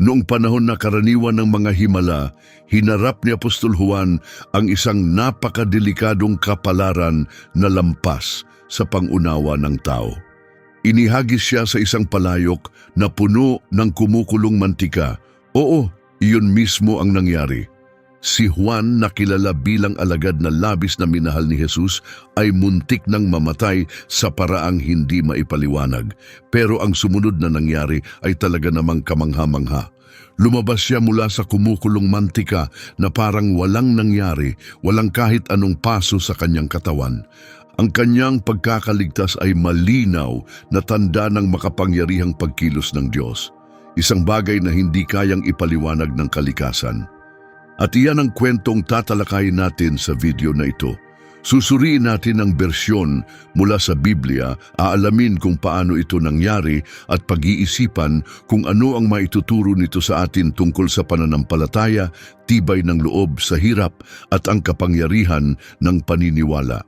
Noong panahon na karaniwan ng mga himala, hinarap ni Apostol Juan ang isang napakadelikadong kapalaran na lampas sa pangunawa ng tao. Inihagis siya sa isang palayok na puno ng kumukulong mantika. Oo, iyon mismo ang nangyari. Si Juan na kilala bilang alagad na labis na minahal ni Jesus ay muntik ng mamatay sa paraang hindi maipaliwanag. Pero ang sumunod na nangyari ay talaga namang kamangha-mangha. Lumabas siya mula sa kumukulong mantika na parang walang nangyari, walang kahit anong paso sa kanyang katawan. Ang kanyang pagkakaligtas ay malinaw na tanda ng makapangyarihang pagkilos ng Diyos. Isang bagay na hindi kayang ipaliwanag ng kalikasan. At iyan ang kwentong tatalakayin natin sa video na ito. Susuriin natin ang bersyon mula sa Biblia, aalamin kung paano ito nangyari at pag-iisipan kung ano ang maituturo nito sa atin tungkol sa pananampalataya, tibay ng loob sa hirap at ang kapangyarihan ng paniniwala.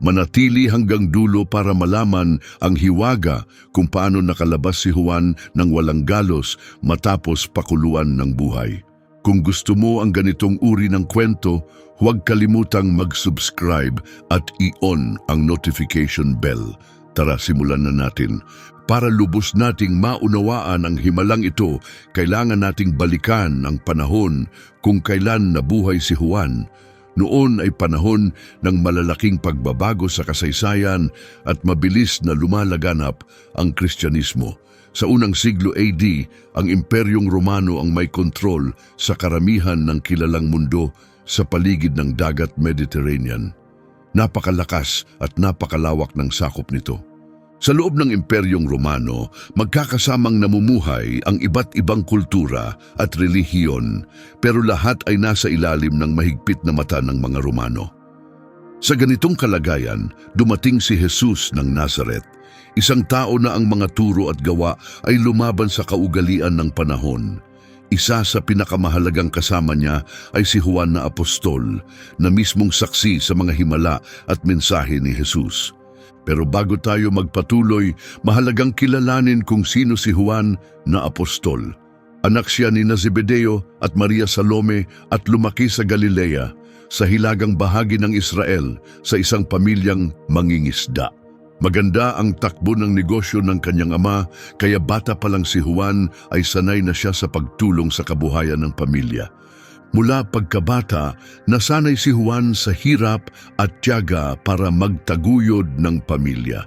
Manatili hanggang dulo para malaman ang hiwaga kung paano nakalabas si Juan ng walang galos matapos pakuluan ng buhay. Kung gusto mo ang ganitong uri ng kwento, huwag kalimutang mag-subscribe at i-on ang notification bell. Tara, simulan na natin. Para lubos nating maunawaan ang himalang ito, kailangan nating balikan ang panahon kung kailan nabuhay si Juan. Noon ay panahon ng malalaking pagbabago sa kasaysayan at mabilis na lumalaganap ang Kristyanismo. Sa unang siglo AD, ang Imperyong Romano ang may kontrol sa karamihan ng kilalang mundo sa paligid ng dagat Mediterranean. Napakalakas at napakalawak ng sakop nito. Sa loob ng Imperyong Romano, magkakasamang namumuhay ang iba't ibang kultura at relihiyon, pero lahat ay nasa ilalim ng mahigpit na mata ng mga Romano. Sa ganitong kalagayan, dumating si Jesus ng Nazareth, isang tao na ang mga turo at gawa ay lumaban sa kaugalian ng panahon. Isa sa pinakamahalagang kasama niya ay si Juan na Apostol, na mismong saksi sa mga himala at mensahe ni Jesus. Pero bago tayo magpatuloy, mahalagang kilalanin kung sino si Juan na Apostol. Anak siya ni Zebedeo at Maria Salome at lumaki sa Galilea, sa hilagang bahagi ng Israel, sa isang pamilyang mangingisda. Maganda ang takbo ng negosyo ng kanyang ama, kaya bata pa lang si Juan ay sanay na siya sa pagtulong sa kabuhayan ng pamilya. Mula pagkabata, nasanay si Juan sa hirap at tiyaga para magtaguyod ng pamilya.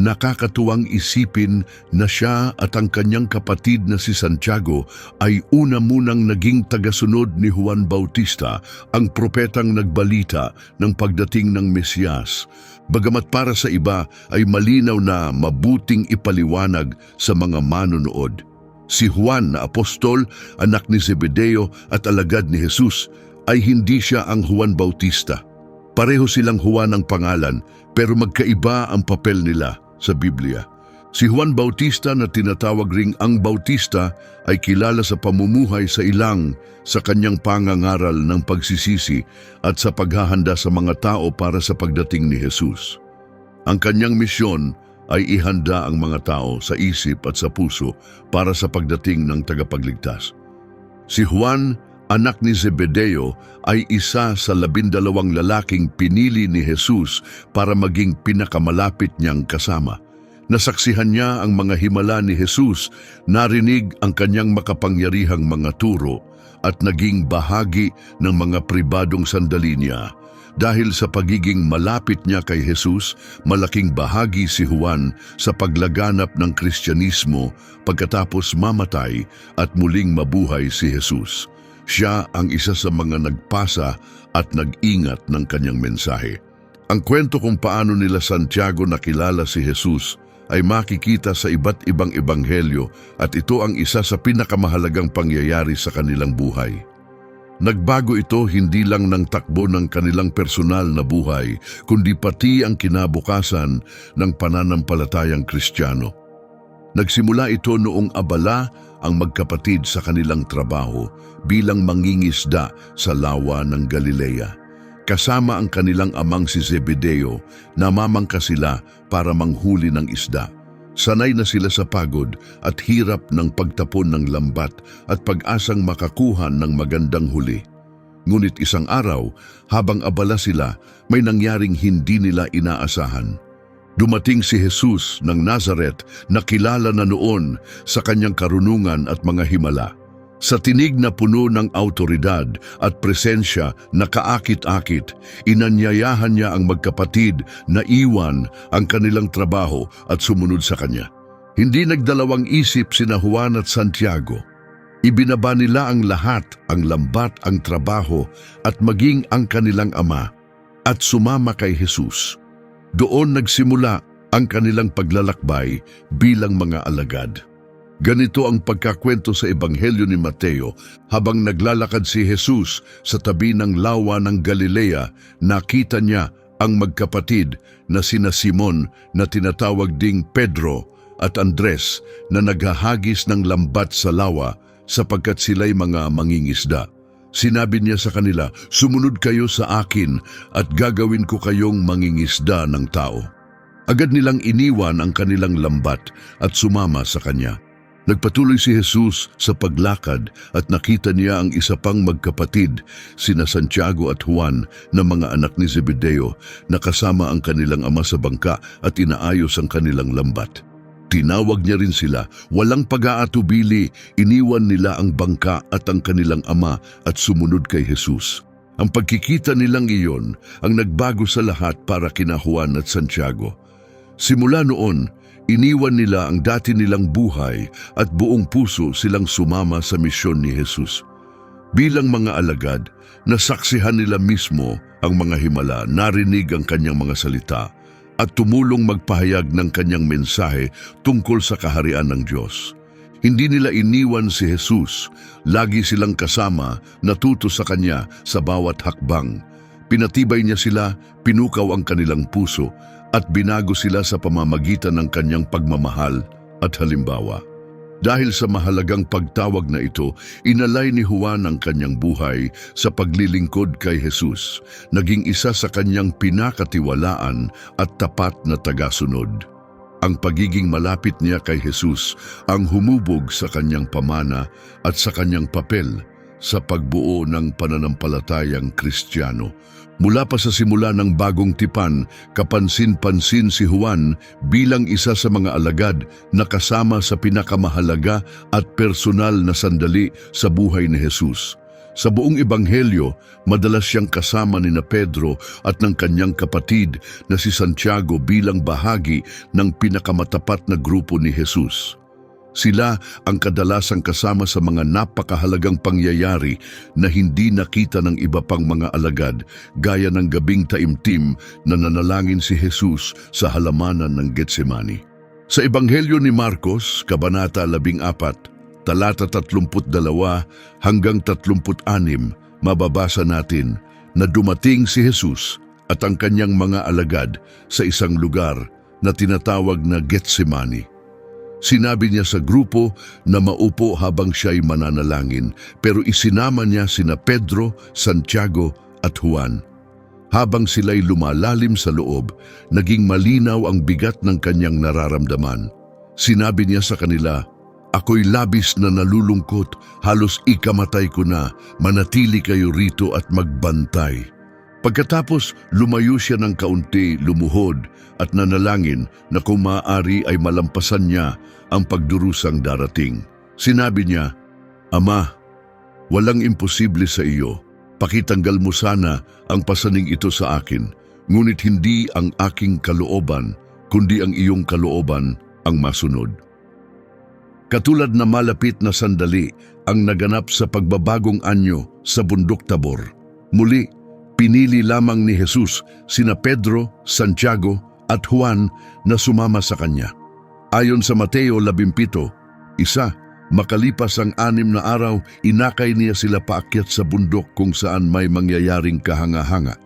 Nakakatuwang isipin na siya at ang kanyang kapatid na si Santiago ay una munang naging tagasunod ni Juan Bautista, ang propetang nagbalita ng pagdating ng Mesiyas. Bagamat para sa iba ay malinaw na mabuting ipaliwanag sa mga manonood. Si Juan na apostol, anak ni Zebedeo at alagad ni Jesus, ay hindi siya ang Juan Bautista. Pareho silang Juan ang pangalan pero magkaiba ang papel nila sa Biblia. Si Juan Bautista na tinatawag ring ang Bautista ay kilala sa pamumuhay sa ilang sa kanyang pangangaral ng pagsisisi at sa paghahanda sa mga tao para sa pagdating ni Jesus. Ang kanyang misyon ay ihanda ang mga tao sa isip at sa puso para sa pagdating ng tagapagligtas. Si Juan, anak ni Zebedeo, ay isa sa labindalawang lalaking pinili ni Jesus para maging pinakamalapit niyang kasama. Nasaksihan niya ang mga himala ni Jesus, narinig ang kanyang makapangyarihang mga turo at naging bahagi ng mga pribadong sandali niya. Dahil sa pagiging malapit niya kay Jesus, malaking bahagi si Juan sa paglaganap ng Kristyanismo pagkatapos mamatay at muling mabuhay si Jesus. Siya ang isa sa mga nagpasa at nag-ingat ng kanyang mensahe. Ang kwento kung paano nila Santiago nakilala si Jesus ay makikita sa iba't ibang ebanghelyo at ito ang isa sa pinakamahalagang pangyayari sa kanilang buhay. Nagbago ito hindi lang ng takbo ng kanilang personal na buhay, kundi pati ang kinabukasan ng pananampalatayang Kristiyano. Nagsimula ito noong abala ang magkapatid sa kanilang trabaho bilang mangingisda sa lawa ng Galilea. Kasama ang kanilang amang si Zebedeo, namamangka sila para manghuli ng isda. Sanay na sila sa pagod at hirap ng pagtapon ng lambat at pag-asang makakuha ng magandang huli. Ngunit isang araw, habang abala sila, may nangyaring hindi nila inaasahan. Dumating si Jesus ng Nazareth na kilala na noon sa kanyang karunungan at mga himala. Sa tinig na puno ng autoridad at presensya na kaakit-akit, inanyayahan niya ang magkapatid na iwan ang kanilang trabaho at sumunod sa kanya. Hindi nagdalawang isip sina Juan at Santiago. Ibinaba nila ang lahat, ang lambat, ang trabaho at maging ang kanilang ama at sumama kay Jesus. Doon nagsimula ang kanilang paglalakbay bilang mga alagad. Ganito ang pagkakwento sa Ebanghelyo ni Mateo habang naglalakad si Jesus sa tabi ng lawa ng Galilea, nakita niya ang magkapatid na sina Simon na tinatawag ding Pedro at Andres na naghahagis ng lambat sa lawa sapagkat sila'y mga mangingisda. Sinabi niya sa kanila, sumunod kayo sa akin at gagawin ko kayong mangingisda ng tao. Agad nilang iniwan ang kanilang lambat at sumama sa kanya. Nagpatuloy si Jesus sa paglakad at nakita niya ang isa pang magkapatid, sina Santiago at Juan na mga anak ni Zebedeo na kasama ang kanilang ama sa bangka at inaayos ang kanilang lambat. Tinawag niya rin sila, walang pag-aatubili, iniwan nila ang bangka at ang kanilang ama at sumunod kay Jesus. Ang pagkikita nilang iyon ang nagbago sa lahat para kina Juan at Santiago. Simula noon, iniwan nila ang dati nilang buhay at buong puso silang sumama sa misyon ni Jesus. Bilang mga alagad, nasaksihan nila mismo ang mga himala, narinig ang kanyang mga salita at tumulong magpahayag ng kanyang mensahe tungkol sa kaharian ng Diyos. Hindi nila iniwan si Jesus, lagi silang kasama, natuto sa kanya sa bawat hakbang. Pinatibay niya sila, pinukaw ang kanilang puso, at binago sila sa pamamagitan ng kanyang pagmamahal at halimbawa. Dahil sa mahalagang pagtawag na ito, inalay ni Juan ang kanyang buhay sa paglilingkod kay Jesus, naging isa sa kanyang pinakatiwalaan at tapat na tagasunod. Ang pagiging malapit niya kay Jesus ang humubog sa kanyang pamana at sa kanyang papel sa pagbuo ng pananampalatayang Kristiyano. Mula pa sa simula ng bagong tipan, kapansin-pansin si Juan bilang isa sa mga alagad na kasama sa pinakamahalaga at personal na sandali sa buhay ni Jesus. Sa buong ebanghelyo, madalas siyang kasama ni na Pedro at ng kanyang kapatid na si Santiago bilang bahagi ng pinakamatapat na grupo ni Jesus. Sila ang kadalasang kasama sa mga napakahalagang pangyayari na hindi nakita ng iba pang mga alagad gaya ng gabing taimtim na nanalangin si Jesus sa halamanan ng Getsemani. Sa Ebanghelyo ni Marcos, Kabanata 14, talata 32 hanggang 36, mababasa natin na dumating si Jesus at ang kanyang mga alagad sa isang lugar na tinatawag na Getsemani. Sinabi niya sa grupo na maupo habang siya'y mananalangin pero isinama niya sina Pedro, Santiago at Juan. Habang sila'y lumalalim sa loob, naging malinaw ang bigat ng kanyang nararamdaman. Sinabi niya sa kanila, Ako'y labis na nalulungkot, halos ikamatay ko na, manatili kayo rito at magbantay. Pagkatapos, lumayo siya ng kaunti, lumuhod at nanalangin na kung maaari ay malampasan niya ang pagdurusang darating. Sinabi niya, Ama, walang imposible sa iyo. Pakitanggal mo sana ang pasaning ito sa akin, ngunit hindi ang aking kalooban, kundi ang iyong kalooban ang masunod. Katulad na malapit na sandali ang naganap sa pagbabagong anyo sa bundok Tabor. Muli, pinili lamang ni Jesus sina Pedro, Santiago at Juan na sumama sa kanya. Ayon sa Mateo 17, isa, makalipas ang anim na araw, inakay niya sila paakyat sa bundok kung saan may mangyayaring kahanga-hanga.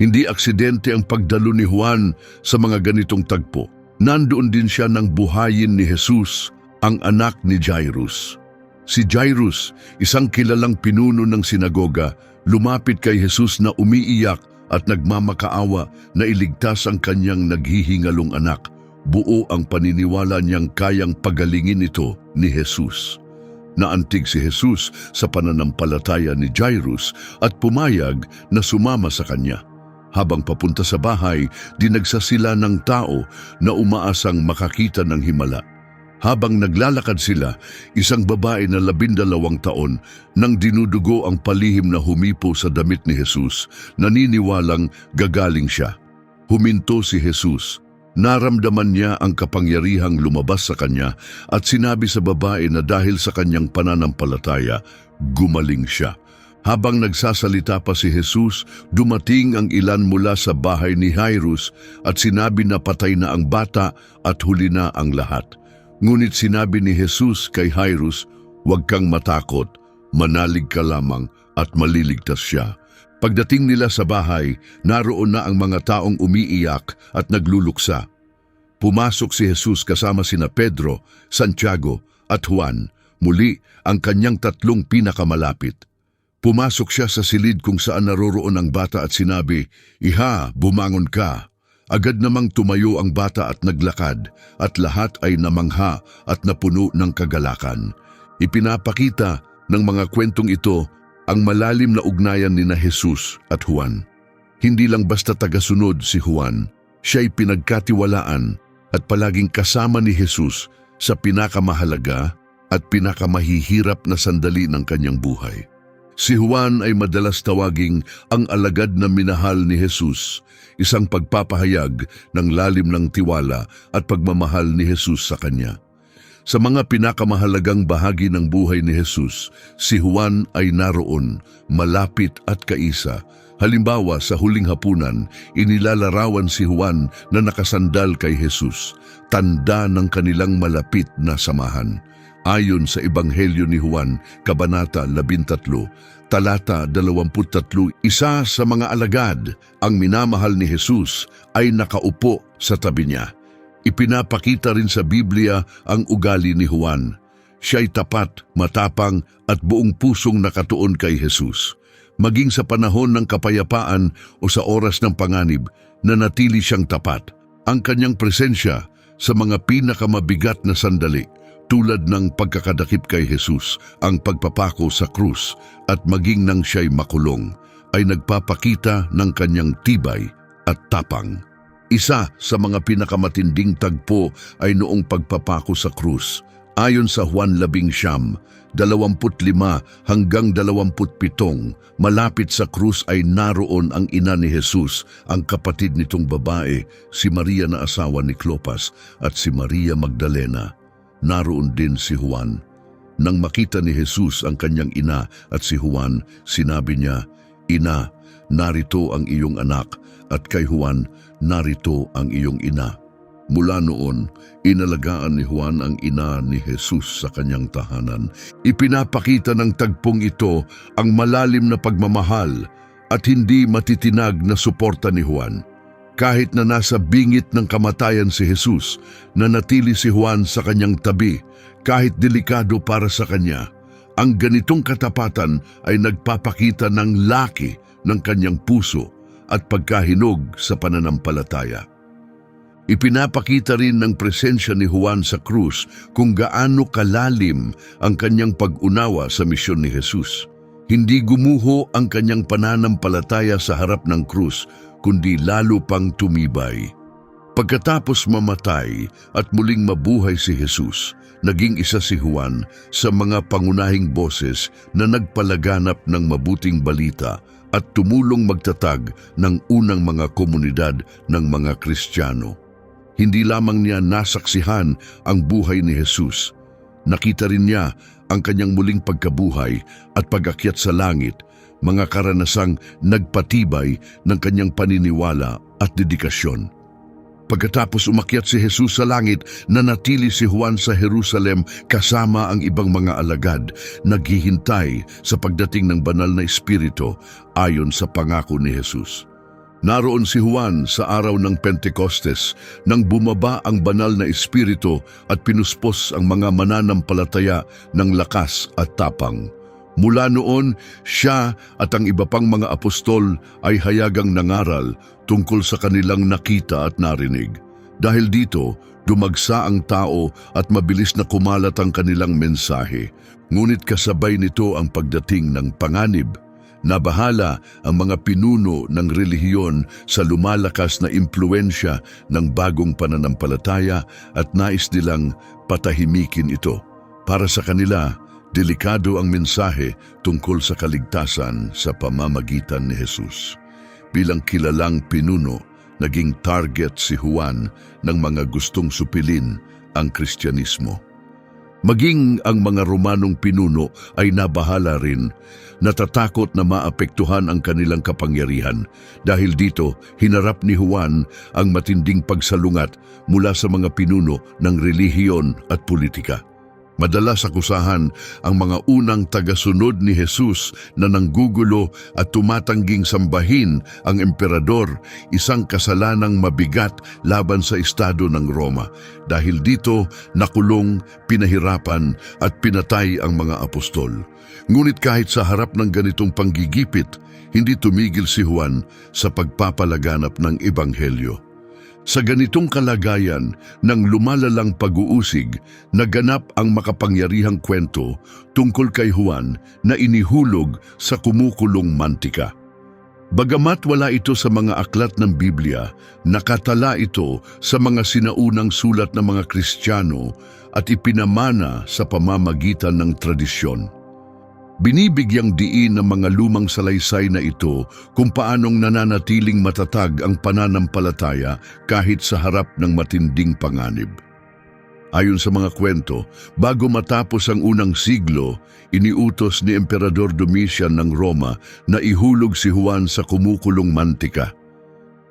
Hindi aksidente ang pagdalo ni Juan sa mga ganitong tagpo. Nandoon din siya nang buhayin ni Jesus, ang anak ni Jairus. Si Jairus, isang kilalang pinuno ng sinagoga, lumapit kay Jesus na umiiyak at nagmamakaawa na iligtas ang kanyang naghihingalong anak. buo ang paniniwala niyang kayang pagalingin ito ni Jesus. Naantig si Jesus sa pananampalataya ni Jairus at pumayag na sumama sa kanya. Habang papunta sa bahay, dinagsa sila ng tao na umaasang makakita ng himala. Habang naglalakad sila, isang babae na labindalawang taon nang dinudugo ang palihim na humipo sa damit ni Jesus, naniniwalang gagaling siya. Huminto si Jesus. Naramdaman niya ang kapangyarihang lumabas sa kanya at sinabi sa babae na dahil sa kanyang pananampalataya, gumaling siya. Habang nagsasalita pa si Jesus, dumating ang ilan mula sa bahay ni Jairus at sinabi na patay na ang bata at huli na ang lahat. Ngunit sinabi ni Jesus kay Jairus, huwag kang matakot, manalig ka lamang at maliligtas siya. Pagdating nila sa bahay, naroon na ang mga taong umiiyak at nagluluksa. Pumasok si Jesus kasama sina Pedro, Santiago at Juan, muli ang kanyang tatlong pinakamalapit. Pumasok siya sa silid kung saan naroroon ang bata at sinabi, Iha, bumangon ka. Agad namang tumayo ang bata at naglakad, at lahat ay namangha at napuno ng kagalakan. Ipinapakita ng mga kwentong ito ang malalim na ugnayan ni na Jesus at Juan. Hindi lang basta tagasunod si Juan, siya'y pinagkatiwalaan at palaging kasama ni Jesus sa pinakamahalaga at pinakamahihirap na sandali ng kanyang buhay. Si Juan ay madalas tawaging ang alagad na minahal ni Jesus, isang pagpapahayag ng lalim ng tiwala at pagmamahal ni Jesus sa kanya. Sa mga pinakamahalagang bahagi ng buhay ni Jesus, si Juan ay naroon, malapit at kaisa. Halimbawa, sa huling hapunan, inilalarawan si Juan na nakasandal kay Jesus, tanda ng kanilang malapit na samahan. Ayon sa Ebanghelyo ni Juan, Kabanata 13, Talata 23, isa sa mga alagad, ang minamahal ni Jesus, ay nakaupo sa tabi niya. Ipinapakita rin sa Biblia ang ugali ni Juan. Siya'y tapat, matapang at buong pusong nakatuon kay Jesus. Maging sa panahon ng kapayapaan o sa oras ng panganib, nanatili siyang tapat. Ang kanyang presensya sa mga pinakamabigat na sandali tulad ng pagkakadakip kay Jesus, ang pagpapako sa krus at maging nang siya'y makulong, ay nagpapakita ng kanyang tibay at tapang. Isa sa mga pinakamatinding tagpo ay noong pagpapako sa krus. Ayon sa Juan Labing Siyam, 25 hanggang 27, malapit sa krus ay naroon ang ina ni Jesus, ang kapatid nitong babae, si Maria na asawa ni Clopas at si Maria Magdalena naroon din si Juan. Nang makita ni Jesus ang kanyang ina at si Juan, sinabi niya, Ina, narito ang iyong anak, at kay Juan, narito ang iyong ina. Mula noon, inalagaan ni Juan ang ina ni Jesus sa kanyang tahanan. Ipinapakita ng tagpong ito ang malalim na pagmamahal at hindi matitinag na suporta ni Juan. Kahit na nasa bingit ng kamatayan si Jesus, nanatili si Juan sa kanyang tabi kahit delikado para sa kanya. Ang ganitong katapatan ay nagpapakita ng laki ng kanyang puso at pagkahinog sa pananampalataya. Ipinapakita rin ng presensya ni Juan sa krus kung gaano kalalim ang kanyang pag-unawa sa misyon ni Jesus. Hindi gumuho ang kanyang pananampalataya sa harap ng krus kundi lalo pang tumibay. Pagkatapos mamatay at muling mabuhay si Jesus, naging isa si Juan sa mga pangunahing boses na nagpalaganap ng mabuting balita at tumulong magtatag ng unang mga komunidad ng mga Kristiyano. Hindi lamang niya nasaksihan ang buhay ni Jesus, nakita rin niya ang kanyang muling pagkabuhay at pag-akyat sa langit mga karanasang nagpatibay ng kanyang paniniwala at dedikasyon. Pagkatapos umakyat si Jesus sa langit, nanatili si Juan sa Jerusalem kasama ang ibang mga alagad, naghihintay sa pagdating ng banal na Espiritu ayon sa pangako ni Jesus. Naroon si Juan sa araw ng Pentecostes nang bumaba ang banal na Espiritu at pinuspos ang mga mananampalataya ng lakas at tapang. Mula noon, siya at ang iba pang mga apostol ay hayagang nangaral tungkol sa kanilang nakita at narinig. Dahil dito, dumagsa ang tao at mabilis na kumalat ang kanilang mensahe. Ngunit kasabay nito ang pagdating ng panganib. Nabahala ang mga pinuno ng relihiyon sa lumalakas na impluensya ng bagong pananampalataya at nais nilang patahimikin ito. Para sa kanila, delikado ang mensahe tungkol sa kaligtasan sa pamamagitan ni Jesus. Bilang kilalang pinuno, naging target si Juan ng mga gustong supilin ang Kristyanismo. Maging ang mga Romanong pinuno ay nabahala rin, natatakot na maapektuhan ang kanilang kapangyarihan. Dahil dito, hinarap ni Juan ang matinding pagsalungat mula sa mga pinuno ng relihiyon at politika. Madalas akusahan ang mga unang tagasunod ni Jesus na nanggugulo at tumatangging sambahin ang emperador, isang kasalanang mabigat laban sa estado ng Roma. Dahil dito, nakulong, pinahirapan at pinatay ang mga apostol. Ngunit kahit sa harap ng ganitong panggigipit, hindi tumigil si Juan sa pagpapalaganap ng ebanghelyo. Sa ganitong kalagayan ng lumalalang pag-uusig, naganap ang makapangyarihang kwento tungkol kay Juan na inihulog sa kumukulong mantika. Bagamat wala ito sa mga aklat ng Biblia, nakatala ito sa mga sinaunang sulat ng mga Kristiyano at ipinamana sa pamamagitan ng tradisyon. Binibigyang diin ng mga lumang salaysay na ito kung paanong nananatiling matatag ang pananampalataya kahit sa harap ng matinding panganib. Ayon sa mga kwento, bago matapos ang unang siglo, iniutos ni Emperador Domitian ng Roma na ihulog si Juan sa kumukulong mantika.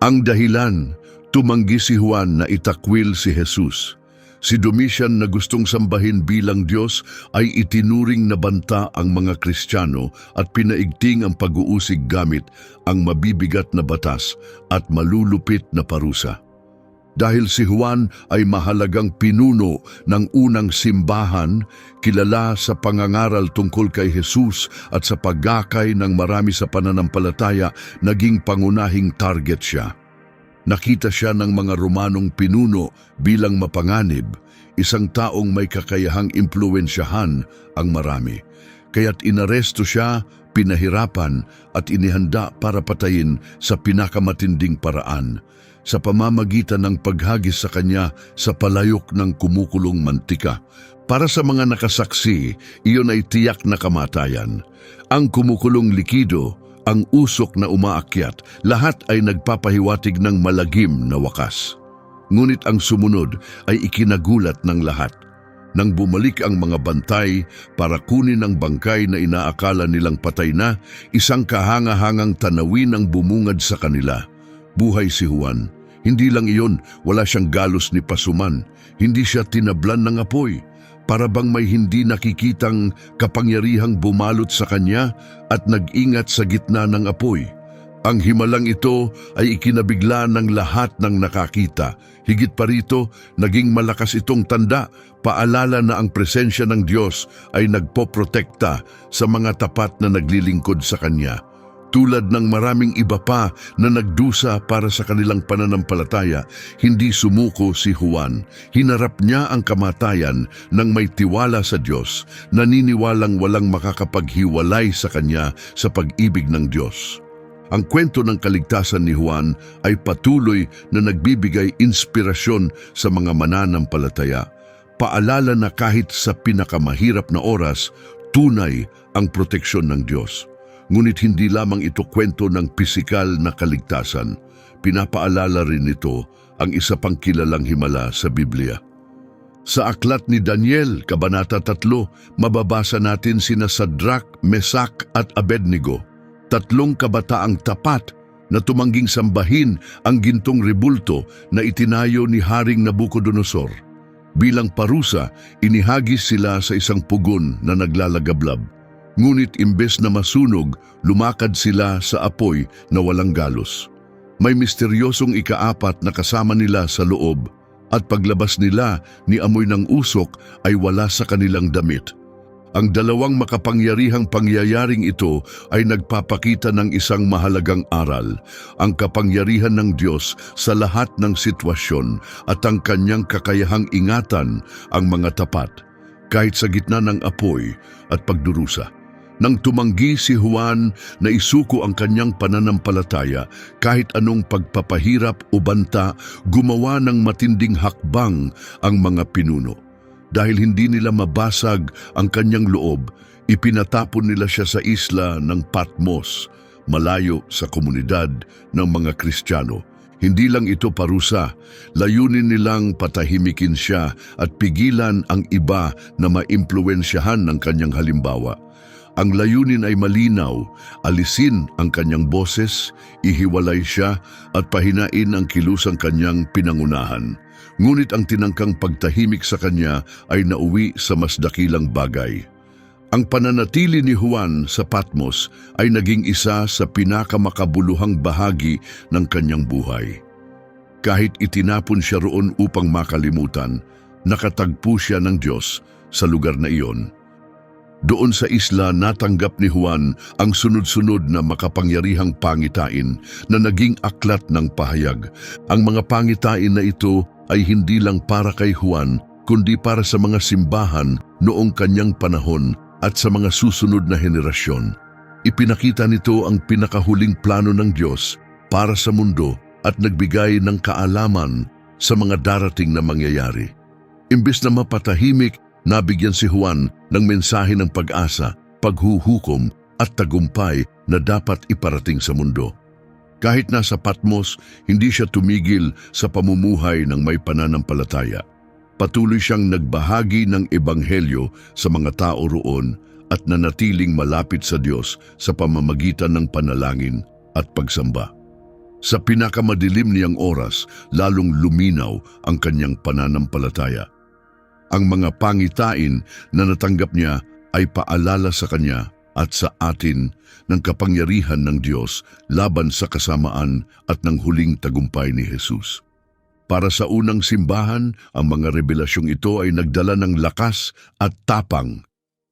Ang dahilan, tumanggi si Juan na itakwil si Jesus. Si Domitian na gustong sambahin bilang Diyos ay itinuring na banta ang mga Kristiyano at pinaigting ang pag-uusig gamit ang mabibigat na batas at malulupit na parusa. Dahil si Juan ay mahalagang pinuno ng unang simbahan, kilala sa pangangaral tungkol kay Jesus at sa paggakay ng marami sa pananampalataya, naging pangunahing target siya. Nakita siya ng mga Romanong pinuno bilang mapanganib, isang taong may kakayahang impluensyahan ang marami. Kaya't inaresto siya, pinahirapan at inihanda para patayin sa pinakamatinding paraan sa pamamagitan ng paghagis sa kanya sa palayok ng kumukulong mantika. Para sa mga nakasaksi, iyon ay tiyak na kamatayan. Ang kumukulong likido ang usok na umaakyat, lahat ay nagpapahiwatig ng malagim na wakas. Ngunit ang sumunod ay ikinagulat ng lahat. Nang bumalik ang mga bantay para kunin ang bangkay na inaakala nilang patay na, isang kahanga-hangang tanawin ang bumungad sa kanila. Buhay si Juan. Hindi lang iyon, wala siyang galos ni pasuman. Hindi siya tinablan ng apoy para bang may hindi nakikitang kapangyarihang bumalot sa kanya at nag-ingat sa gitna ng apoy. Ang himalang ito ay ikinabigla ng lahat ng nakakita. Higit pa rito, naging malakas itong tanda, paalala na ang presensya ng Diyos ay nagpoprotekta sa mga tapat na naglilingkod sa Kanya. Tulad ng maraming iba pa na nagdusa para sa kanilang pananampalataya, hindi sumuko si Juan. Hinarap niya ang kamatayan ng may tiwala sa Diyos, naniniwalang walang makakapaghiwalay sa kanya sa pag-ibig ng Diyos. Ang kwento ng kaligtasan ni Juan ay patuloy na nagbibigay inspirasyon sa mga mananampalataya. Paalala na kahit sa pinakamahirap na oras, tunay ang proteksyon ng Diyos. Ngunit hindi lamang ito kwento ng pisikal na kaligtasan. Pinapaalala rin ito ang isa pang kilalang himala sa Biblia. Sa aklat ni Daniel, Kabanata 3, mababasa natin sina Sadrak, Mesak at Abednego, tatlong kabataang tapat na tumangging sambahin ang gintong rebulto na itinayo ni Haring Nabucodonosor. Bilang parusa, inihagis sila sa isang pugon na naglalagablab. Ngunit imbes na masunog, lumakad sila sa apoy na walang galos. May misteryosong ikaapat na kasama nila sa loob at paglabas nila ni amoy ng usok ay wala sa kanilang damit. Ang dalawang makapangyarihang pangyayaring ito ay nagpapakita ng isang mahalagang aral, ang kapangyarihan ng Diyos sa lahat ng sitwasyon at ang kanyang kakayahang ingatan ang mga tapat, kahit sa gitna ng apoy at pagdurusa. Nang tumanggi si Juan na isuko ang kanyang pananampalataya kahit anong pagpapahirap o banta, gumawa ng matinding hakbang ang mga pinuno. Dahil hindi nila mabasag ang kanyang loob, ipinatapon nila siya sa isla ng Patmos, malayo sa komunidad ng mga Kristiyano. Hindi lang ito parusa, layunin nilang patahimikin siya at pigilan ang iba na maimpluensyahan ng kanyang halimbawa. Ang layunin ay malinaw, alisin ang kanyang boses, ihiwalay siya at pahinain ang kilusang kanyang pinangunahan. Ngunit ang tinangkang pagtahimik sa kanya ay nauwi sa mas dakilang bagay. Ang pananatili ni Juan sa Patmos ay naging isa sa pinakamakabuluhang bahagi ng kanyang buhay. Kahit itinapon siya roon upang makalimutan, nakatagpo siya ng Diyos sa lugar na iyon. Doon sa isla natanggap ni Juan ang sunod-sunod na makapangyarihang pangitain na naging aklat ng pahayag. Ang mga pangitain na ito ay hindi lang para kay Juan kundi para sa mga simbahan noong kanyang panahon at sa mga susunod na henerasyon. Ipinakita nito ang pinakahuling plano ng Diyos para sa mundo at nagbigay ng kaalaman sa mga darating na mangyayari. Imbes na mapatahimik, nabigyan si Juan ng mensahe ng pag-asa, paghuhukom at tagumpay na dapat iparating sa mundo. Kahit nasa Patmos, hindi siya tumigil sa pamumuhay ng may pananampalataya. Patuloy siyang nagbahagi ng ebanghelyo sa mga tao roon at nanatiling malapit sa Diyos sa pamamagitan ng panalangin at pagsamba. Sa pinakamadilim niyang oras, lalong luminaw ang kanyang pananampalataya. Ang mga pangitain na natanggap niya ay paalala sa kanya at sa atin ng kapangyarihan ng Diyos laban sa kasamaan at ng huling tagumpay ni Jesus. Para sa unang simbahan, ang mga revelasyong ito ay nagdala ng lakas at tapang.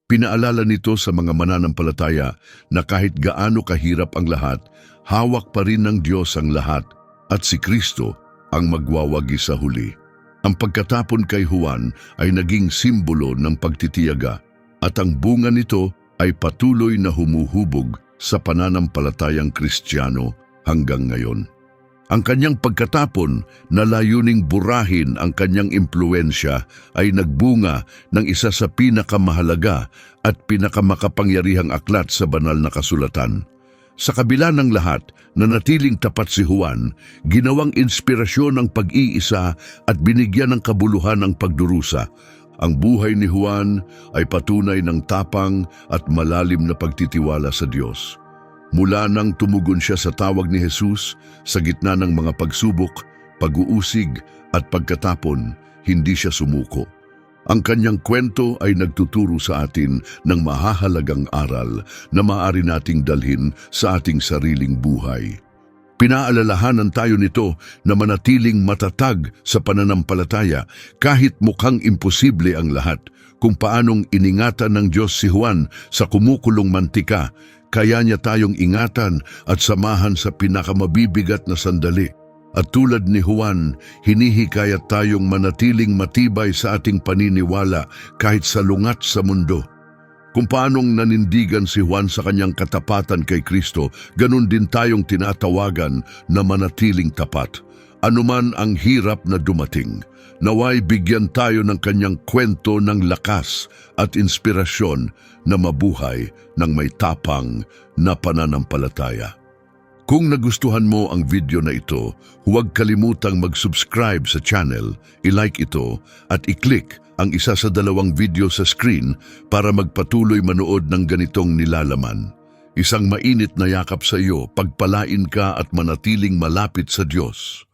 Pinaalala nito sa mga mananampalataya na kahit gaano kahirap ang lahat, hawak pa rin ng Diyos ang lahat at si Kristo ang magwawagi sa huli. Ang pagkatapon kay Juan ay naging simbolo ng pagtitiyaga at ang bunga nito ay patuloy na humuhubog sa pananampalatayang Kristiyano hanggang ngayon. Ang kanyang pagkatapon na layuning burahin ang kanyang impluensya ay nagbunga ng isa sa pinakamahalaga at pinakamakapangyarihang aklat sa banal na kasulatan. Sa kabila ng lahat, nanatiling tapat si Juan, ginawang inspirasyon ng pag-iisa at binigyan ng kabuluhan ng pagdurusa. Ang buhay ni Juan ay patunay ng tapang at malalim na pagtitiwala sa Diyos. Mula nang tumugon siya sa tawag ni Jesus, sa gitna ng mga pagsubok, pag-uusig at pagkatapon, hindi siya sumuko. Ang kanyang kwento ay nagtuturo sa atin ng mahahalagang aral na maaari nating dalhin sa ating sariling buhay. Pinaalalahanan tayo nito na manatiling matatag sa pananampalataya kahit mukhang imposible ang lahat kung paanong iningatan ng Diyos si Juan sa kumukulong mantika kaya niya tayong ingatan at samahan sa pinakamabibigat na sandali. At tulad ni Juan, hinihikayat tayong manatiling matibay sa ating paniniwala kahit salungat sa mundo. Kung paanong nanindigan si Juan sa kanyang katapatan kay Kristo, ganun din tayong tinatawagan na manatiling tapat. Anuman ang hirap na dumating, naway bigyan tayo ng kanyang kwento ng lakas at inspirasyon na mabuhay ng may tapang na pananampalataya. Kung nagustuhan mo ang video na ito, huwag kalimutang mag-subscribe sa channel, i-like ito at i-click ang isa sa dalawang video sa screen para magpatuloy manood ng ganitong nilalaman. Isang mainit na yakap sa iyo, pagpalain ka at manatiling malapit sa Diyos.